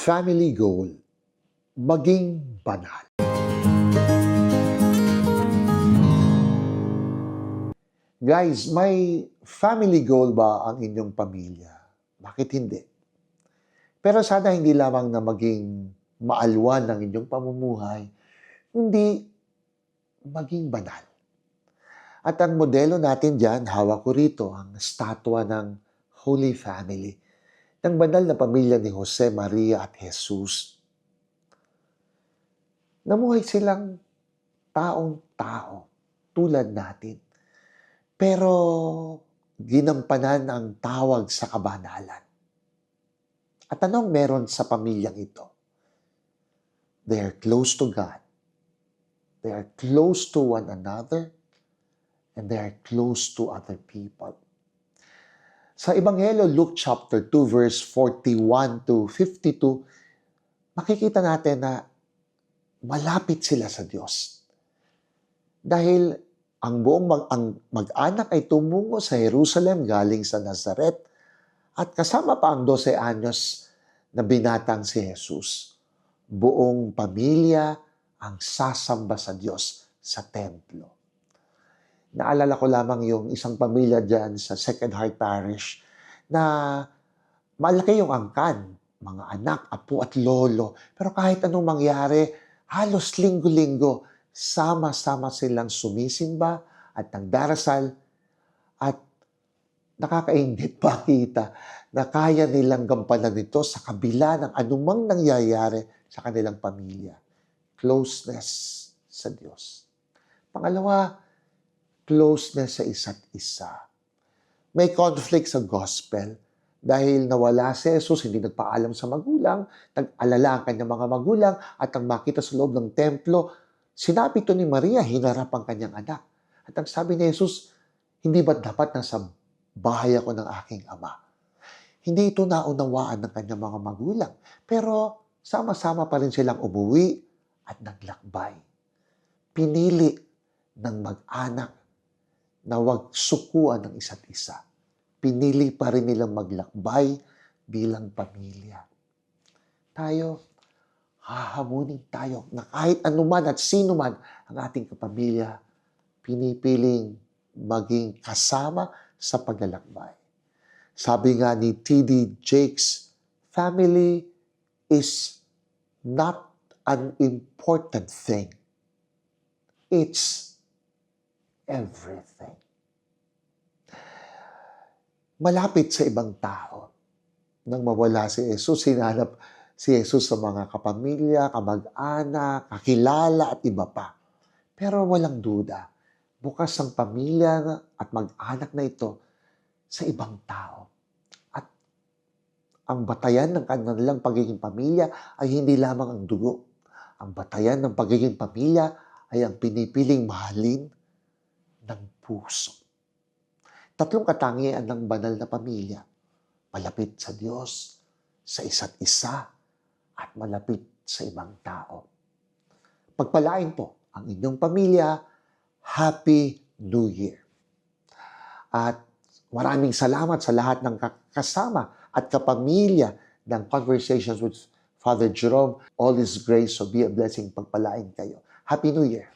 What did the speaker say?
family goal, maging banal. Guys, may family goal ba ang inyong pamilya? Bakit hindi? Pero sana hindi lamang na maging maalwan ng inyong pamumuhay, hindi maging banal. At ang modelo natin dyan, hawak ko rito, ang statwa ng Holy Family, ng banal na pamilya ni Jose, Maria at Jesus. Namuhay silang taong-tao, tulad natin. Pero ginampanan ang tawag sa kabanalan. At anong meron sa pamilyang ito? They are close to God. They are close to one another. And they are close to other people. Sa Ebanghelyo, Luke chapter 2, verse 41 to 52, makikita natin na malapit sila sa Diyos. Dahil ang buong mag, ang mag-anak ay tumungo sa Jerusalem galing sa Nazaret at kasama pa ang 12 anyos na binatang si Jesus. Buong pamilya ang sasamba sa Diyos sa templo. Naalala ko lamang yung isang pamilya dyan sa Second Heart Parish na malaki yung angkan, mga anak, apo at lolo. Pero kahit anong mangyari, halos linggo-linggo, sama-sama silang sumisimba at nagdarasal at nakakaingit pakita na kaya nilang gampanan ito sa kabila ng anumang nangyayari sa kanilang pamilya. Closeness sa Diyos. Pangalawa, closeness sa isa't isa. May conflict sa gospel dahil nawala si Jesus, hindi nagpaalam sa magulang, nag-alala ang kanyang mga magulang at ang makita sa loob ng templo, sinabi to ni Maria, hinarap ang kanyang anak. At ang sabi ni Jesus, hindi ba dapat nasa bahay ako ng aking ama? Hindi ito naunawaan ng kanyang mga magulang. Pero sama-sama pa rin silang umuwi at naglakbay. Pinili ng mag-anak na wag sukuan ng isa't isa. Pinili pa rin nilang maglakbay bilang pamilya. Tayo, hahamunin tayo na kahit anuman at sino man ang ating kapamilya, pinipiling maging kasama sa paglalakbay. Sabi nga ni T.D. Jakes, family is not an important thing. It's everything. Malapit sa ibang tao. Nang mawala si Jesus, sinanap si Jesus sa mga kapamilya, kamag-anak, kakilala at iba pa. Pero walang duda, bukas ang pamilya at mag-anak na ito sa ibang tao. At ang batayan ng kanilang pagiging pamilya ay hindi lamang ang dugo. Ang batayan ng pagiging pamilya ay ang pinipiling mahalin ng puso. Tatlong katangian ng banal na pamilya. Malapit sa Diyos, sa isa't isa, at malapit sa ibang tao. Pagpalain po ang inyong pamilya, Happy New Year. At maraming salamat sa lahat ng kasama at kapamilya ng Conversations with Father Jerome. All is grace, so be a blessing. Pagpalain kayo. Happy New Year.